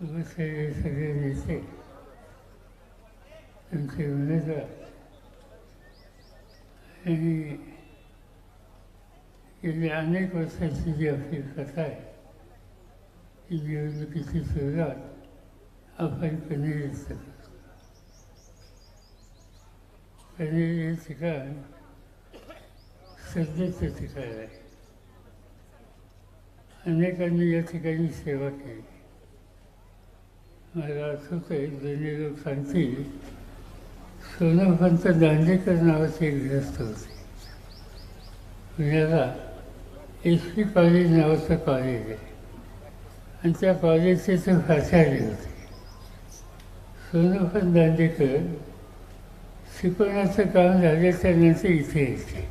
राजकीय सगळे नेते त्यांचे उमेदवार आणि गेली अनेक वर्षाची जी आपली कथा आहे ही निवडणुकीची सुरुवात आपण कनेरीच करतो कनेरी हे ठिकाण सध्याचं ठिकाण आहे अनेकांनी या ठिकाणी सेवा केली मला आठवत आहे जुने लोक सांगतील सोनोपंत दांडेकर नावाचे एक ग्रस्त होते पुण्याला एस पी कॉलेज नावाचं कॉलेज आहे आणि त्या कॉलेजचे ते प्राचार्य होते. सोनोपंत दांडेकर शिकवण्याचं काम झाल्याच्यानंतर इथे येते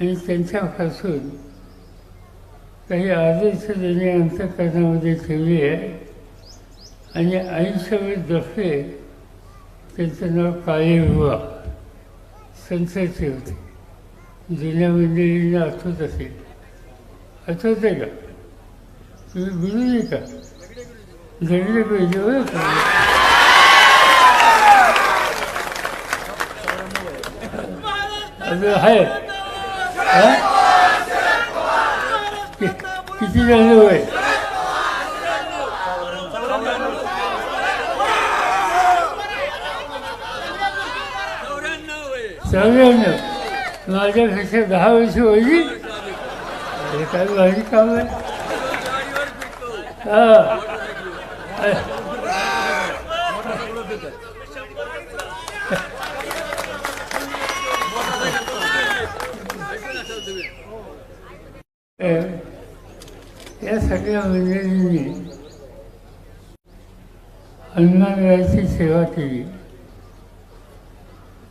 आणि त्यांच्यापासून काही आदर्श त्यांनी अंतकरणामध्ये ठेवली आहे आणि आयुष्यभर दफे त्यांचं नाव काळे बुवा होते. जुन्या मंडळींना आठवत असेल. आठवते का? का पाहिजे अजून आहे किती जण होय? चौऱ्याण्णव. माझ्यापेक्षा दहा वर्ष होईल हे काय भारी काम आहे. या सगळ्या मंडळींनी हनुमानरायाची सेवा केली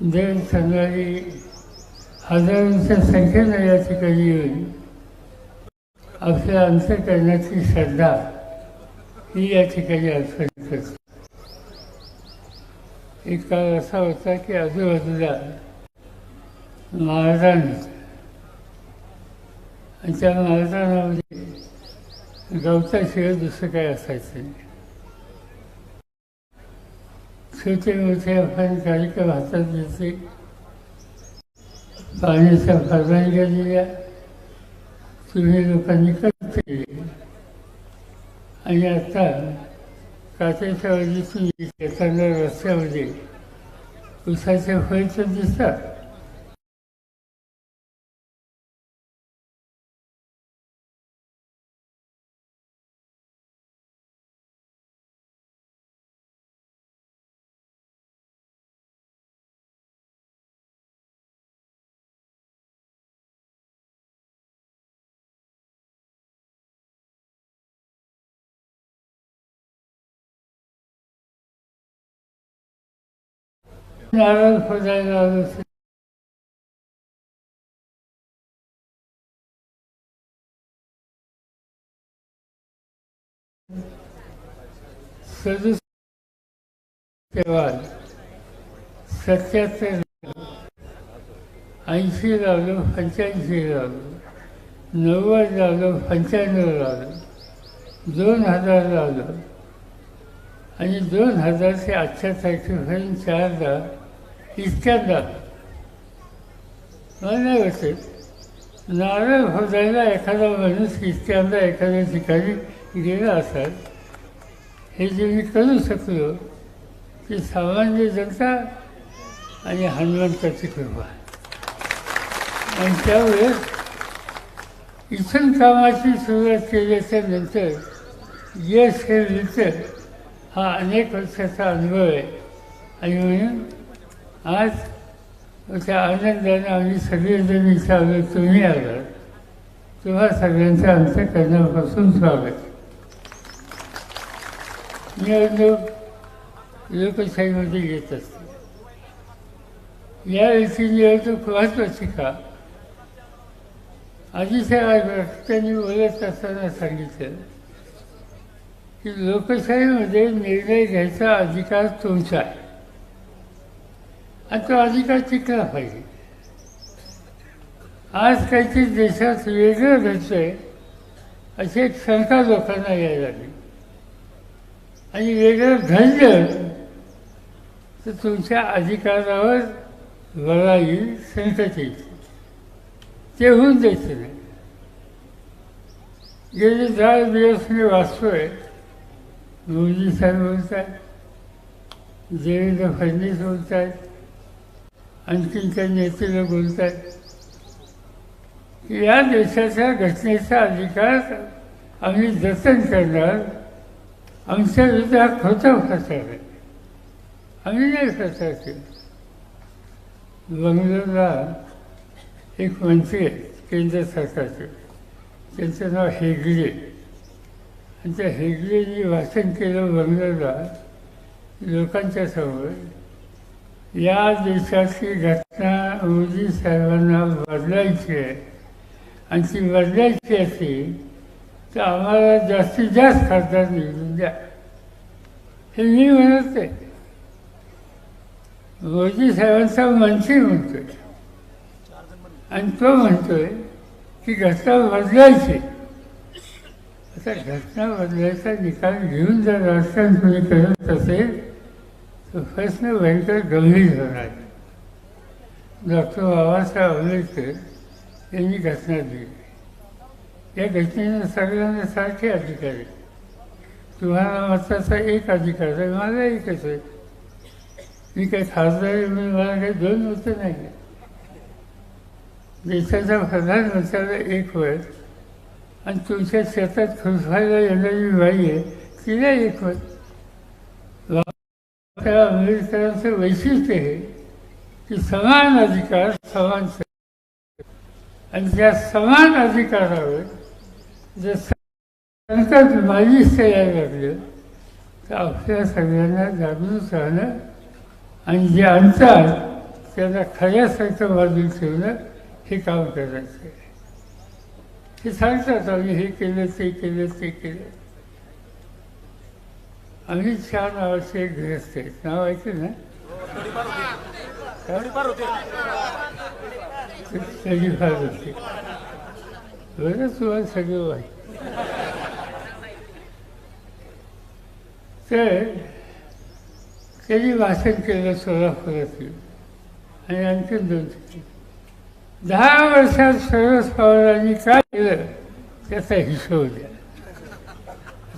देव सांगणारी हजारांच्या संख्येनं या ठिकाणी येऊन आपल्या अंतकरणाची श्रद्धा ही या ठिकाणी अर्पण करतो एक काळ असा होता की आजूबाजूला महाराज आणि त्या महाराजांमध्ये गवताशिवाय दुसरं काय असायचं नाही. छोटे मोठे आपण कार्यक्रम हातात घेतले पाण्याच्या परवानग्या दिल्या तुम्ही लोकांनी करते आणि आता काचेच्या वजीतून येताना रस्त्यामध्ये उसाचे फळ तर दिसतात. नारळ फोडायला आलो सदुस तेव्हा सत्याहत्तर ऐंशी लावलो पंच्याऐंशी लावलो नव्वद लावलो पंच्याण्णव लावलो दोन हजार लावलो आणि दोन हजार ते आजच्या तारखेपर्यंत चारदा इतक्यांदा मला नाही वाटत नारळ फोडायला एखादा माणूस इतक्यांदा एखाद्या ठिकाणी गेला असाल हे जे मी करू शकलो की सामान्य जनता आणि हनुमंताची कृपा. आणि त्यावेळेस इथून कामाची सुरुवात केल्याच्यानंतर यश हे मिळतं हा अनेक वर्षाचा अनुभव आहे. आणि म्हणून आज त्या आनंदाने आम्ही सगळेजण इथं आलो तुम्ही आलात. तेव्हा सगळ्यांचं अंतकरणापासून स्वागत. निवडणूक लोकशाहीमध्ये येत असते. यावेळीची निवडणूक महत्त्वाची का? आधीच्या त्यांनी बोलत असताना सांगितलं की लोकशाहीमध्ये निर्णय घ्यायचा अधिकार तुमचा आहे. आणि तो अधिकार टिकला पाहिजे? आज काहीतरी देशात वेगळं घडतंय अशी एक शंका लोकांना यायला लागली. आणि वेगळं घडलं तर तुमच्या अधिकारावर लढा येईल संकट येईल. ते होऊन द्यायचं नाही. गेले दहा दिवस मी वाचतोय मोदी साहेब बोलत आहेत देवेंद्र फडणवीस बोलत आहेत आणखीन काही नेतेला बोलत आहेत या देशाच्या घटनेचा अधिकार आम्ही जतन करणार. आमच्या विरुद्ध हा खोटा प्रचार आहे. आम्ही नाही प्रचार केला. बंगलोरला एक मंत्री आहे केंद्र सरकारचे. त्यांचं नाव हेगडे. आणि त्या हेगडेंनी वाचन केलं बंगलोरला लोकांच्या समोर. या दिवसाची घटना रोजी सर्वांना बदलायची आहे. आणि ती बदलायची असेल तर आम्हाला जास्तीत जास्त खासदार निवडून द्या. हे मी म्हणत आहे. मोदी साहेबांचा मंत्री म्हणतोय. आणि तो म्हणतोय की घटना बदलायची. आता घटना बदलायचा निकाल घेऊन जर राजकारण तुम्ही करत असेल तर प्रश्न भयंकर गंभीर होणार डॉक्टर बाबासाहेब आंबेडकर यांनी घटना दिली. या घटनेने सगळ्यांना सारखे अधिकार आहे तुम्हाला मताचा एक अधिकार आहे मला एकच आहे. मी काही खासदार आहे म्हणून मला काही दोन मतं नाही देशाचा देशाच्या प्रधानमंत्र्याला एक वेळ आणि तुमच्या शेतात खुरफायला येणारी बाई आहे तिला एक वेळ त्या आंबेडकरांचं वैशिष्ट्य आहे की समान अधिकार समान आणि त्या समान अधिकारावर जर संकट मालीच यायला लागलं तर आपल्या सगळ्यांना जागृत राहणं आणि जे आणतात त्यांना खऱ्यासारखं बाजून ठेवणं हे काम करायचं आहे. हे सांगतात आम्ही हे केलं ते केलं ते केलं. आम्ही छान नावाचे एक ग्रस्त आहेत. नाव ऐकलं ना? त्याची फार होते. बरं तुम्हाला सगळं वाईट तर त्यांनी भाषण केलं सोलापुरातील आणि आणखी दोन दहा वर्षात सर्व पवारांनी काय केलं त्याचा हिशोब द्या.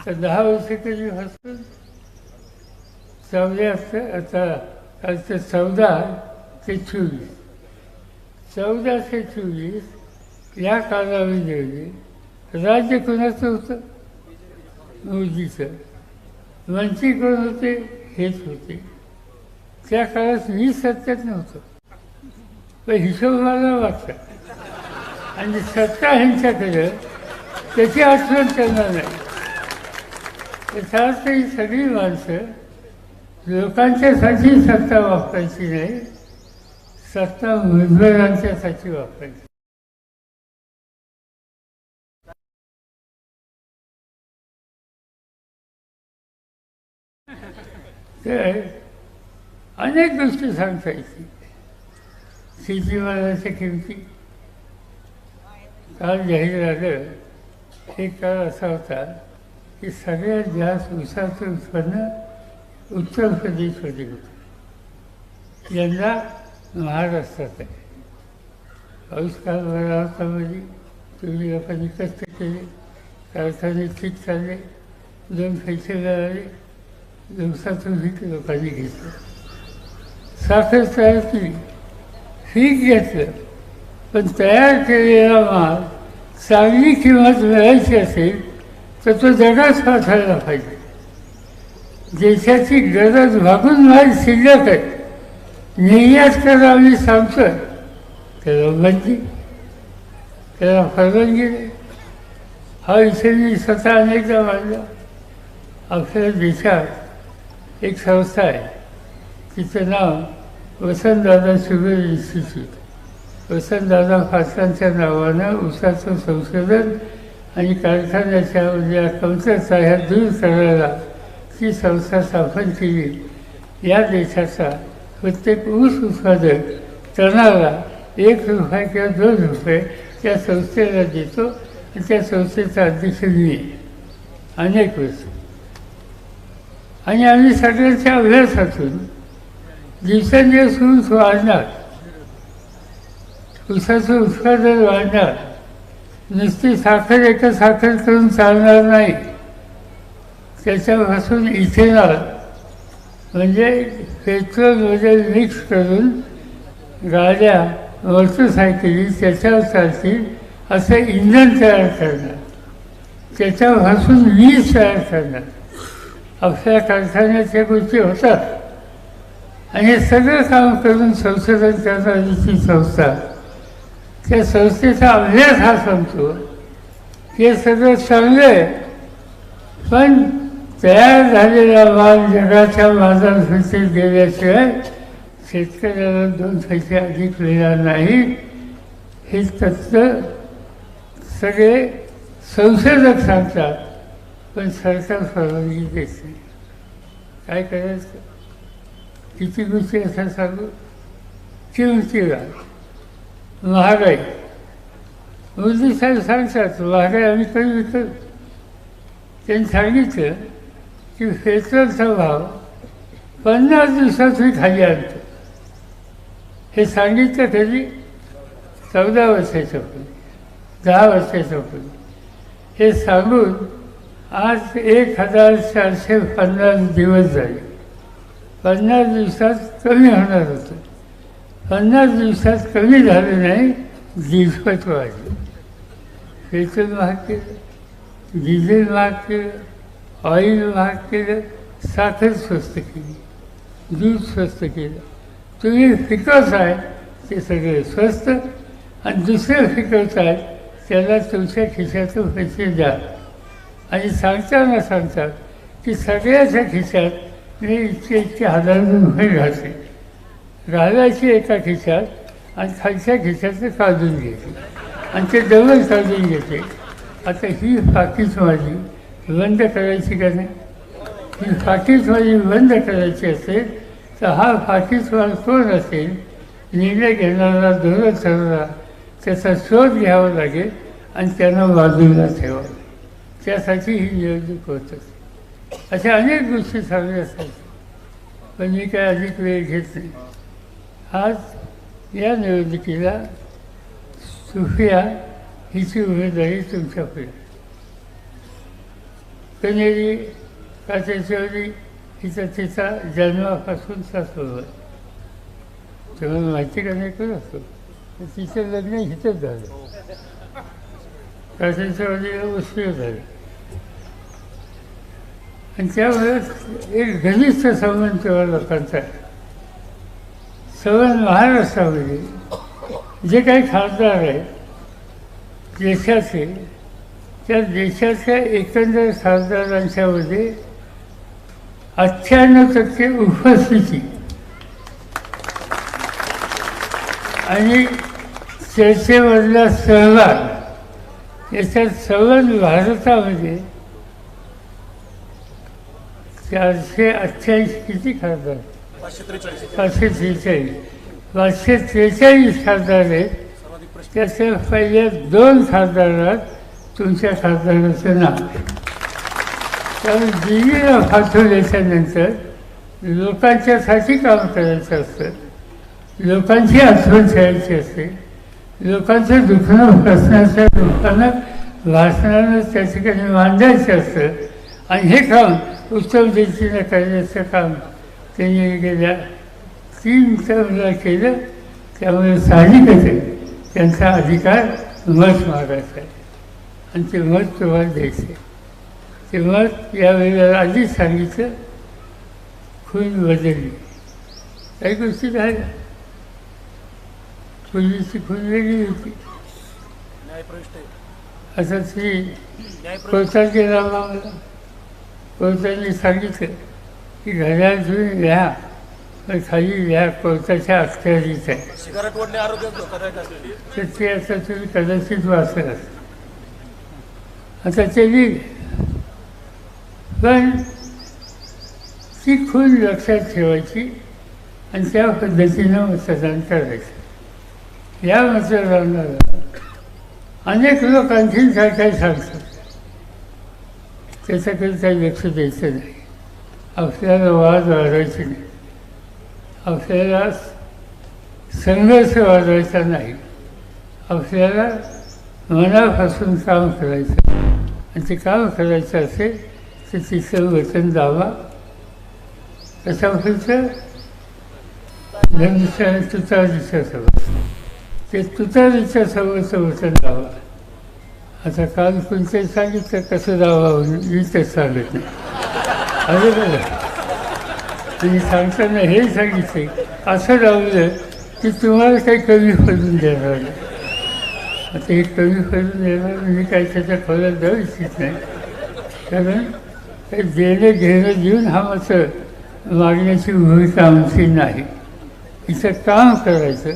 तर दहा वर्षे तरी असतं चौदा असतं आता चौदा ते चोवीस. चौदा ते चोवीस या कालावधीमध्ये राज्य कोणाचं होतं? मोदीचं. मंत्री कोण होते? हेच होते. त्या काळात मी सत्यात नव्हतं. पण हिशोब मला वाटतं आणि सत्ता ह्यांच्याकडं त्याची आठवण त्यांना नाही. याचा ही सगळी माणसं लोकांच्यासाठी सत्ता वापरायची नाही सत्ता मुजबरांच्यासाठी वापरायची. तर अनेक गोष्टी सांगता येतील शेतीमालाच्या किमती. काल जाहीर झालं एक काळ असा होता की सगळ्यात जास्त ऊसाचं उत्पन्न उत्तर प्रदेशमध्ये होतं. यंदा महाराष्ट्रात आहे पाऊस काल तुम्ही लोकांनी कष्ट केले कारखाने ठीक चालले दोन पैसे मिळाले दिवसातून पीक लोकांनी घेतलं. साखर तयार केली पीक घेतलं पण तयार केलेला माल चांगली किंमत मिळायची असेल तर तो जगाच पाठवायला पाहिजे. देशाची गरज भागून माल शिल्लक आहे. निर्यात करावी सांगतोय. त्याला बंदी. त्याला परवानगी नाही. हा विषय मी स्वतः अनेकदा मानला आपल्या देशात एक संस्था आहे. तिचं नाव वसंतदादा शुगर इन्स्टिट्यूट. वसंतदादा फासांच्या नावानं उसाचं संशोधन आणि कारखान्याच्या या कमतरता ह्या दूर करायला ती संस्था स्थापन केली. या देशाचा प्रत्येक ऊस उत्पादक तणाला एक रुपये किंवा दोन रुपये त्या संस्थेला देतो आणि त्या संस्थेचा अध्यक्ष मी. अनेक वर्ष आणि आम्ही सगळ्यांच्या अभ्यासातून दिवसेंदिवस ऊस वाढणार. ऊसाचं उत्पादन वाढणार. नुसती साखर एका साखर करून चालणार नाही. त्याच्यापासून इथेनॉल म्हणजे पेट्रोलमध्ये मिक्स करून गाड्या मोटरसायकली त्याच्यावर चालतील असं इंधन तयार करणार. त्याच्यापासून वीज तयार करणार. आपल्या कारखान्याच्या गोष्टी होतात. आणि हे सगळं काम करून संशोधन करणारी ती संस्था त्या संस्थेचा अभ्यास हा संपतो. हे सगळं चांगलं आहे. पण तयार झालेला माल जगाच्या बाजारपेठेत गेल्याशिवाय शेतकऱ्याला दोन पैसे अधिक मिळणार नाही. हे तत्व सगळे संशोधक सांगतात पण सरकार परवानगी देत. नाही काय करायचं? किती गोष्टी असं सांगू? किमतीला महागाई. मोदी साहेब सांगतात महागाई आम्ही कमी विकतो त्यांनी सांगितलं की पेट्रोलचा भाव पन्नास दिवसात मी खाली आणतो. हे सांगितलं कधी चौदा वर्षाच्या पूर्वी दहा वर्षाच्या पूर्वी हे सांगून आज एक हजार चारशे पन्नास दिवस झाले. पन्नास दिवसात कमी होणार होतं. पन्नास दिवसात कमी झालं नाही दिवसपत वाढले पेट्रोल महाग केलं डिझेल महाग केलं ऑइल महाग केलं साखर स्वस्त केली दूध स्वस्त केलं. तुम्ही पिकवताय ते सगळे स्वस्त. आणि दुसरे आहे त्याला तुमच्या खिशातून पैसे द्या. आणि सांगताना सांगतात की सगळ्याच्या खिशात मी इतके इतके हजार रुपये घातले. घालायची एका खिशात आणि खालच्या खिशाचं काढून घेते. आणि ते डबल काढून घेते. आता ही फाकीच माझी बंद करायची का नाही? ही पाकिट माझी बंद करायची असेल तर हा पाकिटवाला कोण असेल. निर्णय घेणारा धोरण ठरवला त्याचा शोध घ्यावा लागेल आणि त्यांना बाजूला ठेवावं. त्यासाठी ही निवडणूक होत. असते अशा अनेक गोष्टी चांगल्या असतात पण मी काय अधिक वेळ घेत नाही. आज या निवडणुकीला सुफिया हिची उमेदवारी तुमच्याकडे कनेरी काचेश्वरी हिचा तिचा जन्मापासून स्वभाव आहे. तुम्हाला माहिती का नाही करत असतो? तिचं लग्न हिथंच झालं. काचेश्वरीला उशीर झालं. आणि त्यामुळे एक घनिष्ठ संबंध तेव्हा लोकांचा आहे. संबंध महाराष्ट्रामध्ये म्हणजे. जे काही खासदार आहेत देशाचे त्या देशाच्या एकंदर खासदारांच्यामध्ये अठ्ठ्याण्णव टक्के उपस्थिती. आणि चर्चेमधला सहभाग याच्यात सगळं भारतामध्ये चारशे अठ्ठ्याऐंशी किती खासदार पाचशे त्रेचाळीस. पाचशे त्रेचाळीस खासदार आहेत त्याच्या पहिल्या दोन खासदारात तुमच्या खासदाराचं नाव. त्यामुळे दिल्लीला पाठवल्याच्या नंतर लोकांच्यासाठी काम करायचं असतं. लोकांची आठवण ठेवायची असते. लोकांचं दुखणं प्रश्नाच्या लोकांना भाषणानं त्या ठिकाणी मांडायचं असतं. आणि हे काम उत्तम रीतीनं करण्याचं काम त्यांनी गेल्या तीन टर्मला केलं त्यामुळे साहजिकच आहे. त्यांचा अधिकार मत मागायचा आहे. आणि ते मत तुम्हाला द्यायचं ते मत यावेळेला आधीच सांगितलं खून बदलली. काही गोष्टी झाल्या. पूर्वीची खून वेगळी होती. असं ती कोर्टात गेला मला कोर्टाने सांगितलं. की घड्याळ तुम्ही घ्या पण खाली या कोर्टाच्या अखत्यारीत आहे. तर ते आता तुम्ही कदाचित वाचत आता ते लिहिलं पण ती खूण लक्षात ठेवायची आणि त्या पद्धतीनं मतदान करायचं या मतदानाला अनेक लोक आणखीन काय काय सांगतात? त्याच्याकडे काही लक्ष द्यायचं नाही. आपल्याला वाद वाढवायचे नाही. आपल्याला संघर्ष वाढवायचा नाही. आपल्याला मनापासून काम करायचं आणि ते काम करायचं असेल तर तिचं वचन दावा कसा व्हायचं धनुष्य आणि तुतारीच्या सभा ते तुतारीच्या सभेचं वचन दावा आता काल कोणते सांगितलं कसं दावा मी ते सांगत नाही. अरे बघा तुम्ही सांगताना हे सांगितले असं लावलं की तुम्हाला काही कमी फलून देणार नाही आता हे कमी फलून देणार म्हणजे काही त्याच्या खोल्यात जाऊ इच्छित नाही कारण हे देणं घेणं देऊन हा मात्र मागण्याची भूमिका आमची नाही तिचं काम करायचं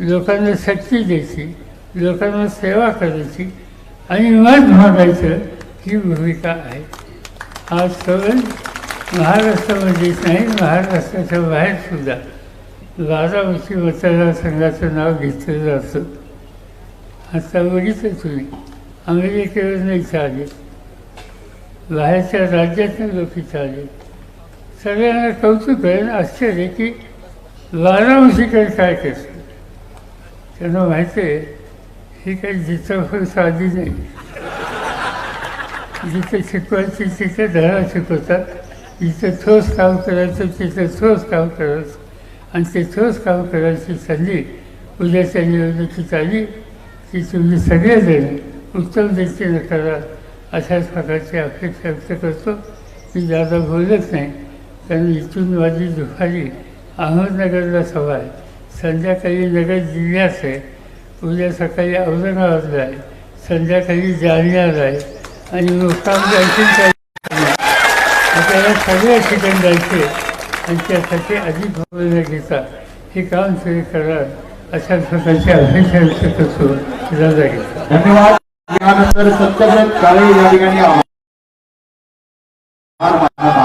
लोकांना शक्ती द्यायची लोकांना सेवा करायची आणि मत मागायचं ही भूमिका आहे हा सण महाराष्ट्रामध्येच नाही महाराष्ट्राच्या बाहेर सुद्धा. बारामती मतदारसंघाचं नाव घेतलं जातं आता बघितलं तुम्ही. अमेरिकेवर नाही आले बाहेरच्या राज्यातून लोक चालले. सगळ्यांना कौतुक आहे आणि आश्चर्य की बारामतीकडे काय करतं त्यांना माहिती आहे ही काही जिथं साधी नाही. जिथे शिकवायची तिथे धडा शिकवतात. जिथे ठोस काम करायचं तिथं ठोस काम करायचं. आणि ते ठोस काम करायची संधी उद्याच्या निवडणुकीत आली की तुम्ही सगळेजण उत्तम दृष्टीनं करा अशाच प्रकारची अपेक्षा व्यक्त करतो. मी दादा बोलत नाही कारण इथून माझी दुपारी अहमदनगरला सभा आहे. संध्याकाळी नगर जिल्ह्यात आहे. उद्या सकाळी औरंगाबादला आहे. संध्याकाळी जालन्याला आहे. आणि मुक्काम आणखीन आपल्याला सगळ्या ठिकाणी जायचे आणि त्यासाठी अधिक भावना घेता. हे काम सुरू करा अशा प्रकारची अपेक्षा व्यक्त करतो दादा घेता. धन्यवाद. यानंतर सत्यव्रत काळे या ठिकाणी आभार मानले.